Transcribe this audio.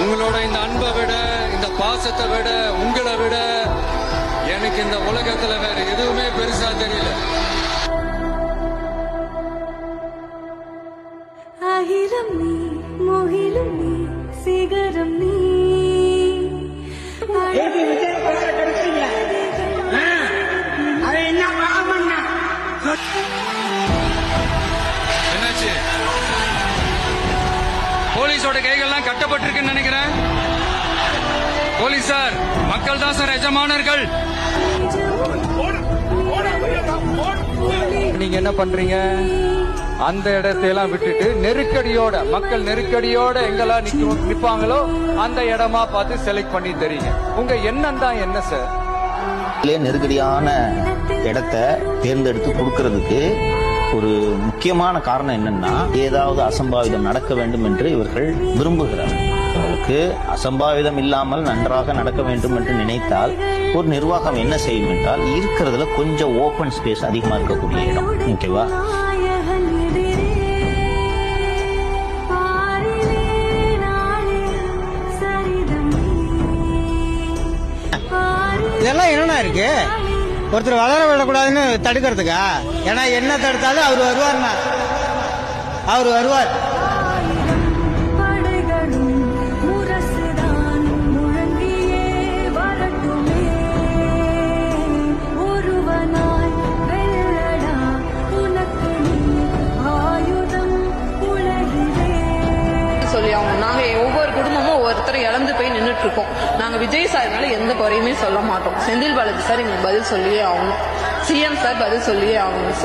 உங்களோட இந்த அன்பை விட இந்த பாசத்தை விட உங்களை விட எனக்கு இந்த உலகத்துல வேற எதுவுமே பெருசா தெரியல. அகிலம் நீ முகிலும் நீ சிகரம் நீ. என்ன போலீஸோட கைகள்லாம் கட்டப்பட்டிருக்குன்னு நினைக்கிறேன். போலீசார் மக்கள் தான் சார் எஜமானர்கள். நீங்க என்ன பண்றீங்க? அந்த இடத்தையெல்லாம் விட்டுட்டு நெருக்கடியோட மக்கள் நெருக்கடியோட எங்கெல்லாம் நிக்க நிப்பாங்களோ அந்த இடமா பார்த்து செலக்ட் பண்ணி தெரியுங்க. உங்க எண்ணம் தான் என்ன சார் நெருக்கடியான இடத்த தேர்ந்தெடுத்து கொடுக்கறதுக்கு ஒரு முக்கியமான காரணம் என்னன்னா ஏதாவது அசம்பாவிதம் நடக்க வேண்டும் என்று இவர்கள் விரும்புகிறார்கள். அவர்களுக்கு அசம்பாவிதம் இல்லாமல் நன்றாக நடக்க வேண்டும் என்று நினைத்தால் ஒரு நிர்வாகம் என்ன செய்யும் என்றால் இருக்கிறதுல கொஞ்சம் ஓபன் ஸ்பேஸ் அதிகமா இருக்கக்கூடிய இடம். ஓகேவா? இதெல்லாம் என்னண்ணா இருக்கு? ஒருத்தர் வளர விடக்கூடாதுன்னு தடுக்கிறதுக்கா? ஏன்னா என்ன தடுத்தாலும் அவர் வருவார்ண்ணா அவர் வருவார். சொல்லி அவங்க நாங்கள் ஒவ்வொரு குடும்பமும் ஒவ்வொருத்தர் இழந்து போய் நின்றுட்டு இருக்கோம் நாங்கள் விஜய் சார்னால எந்த குறையுமே சொல்ல மாட்டோம். செந்தில் பாலாஜி சார் எங்களுக்கு பதில் சொல்லியே ஆகணும். சிஎம் சார் பதில் சொல்லியே ஆகணும்.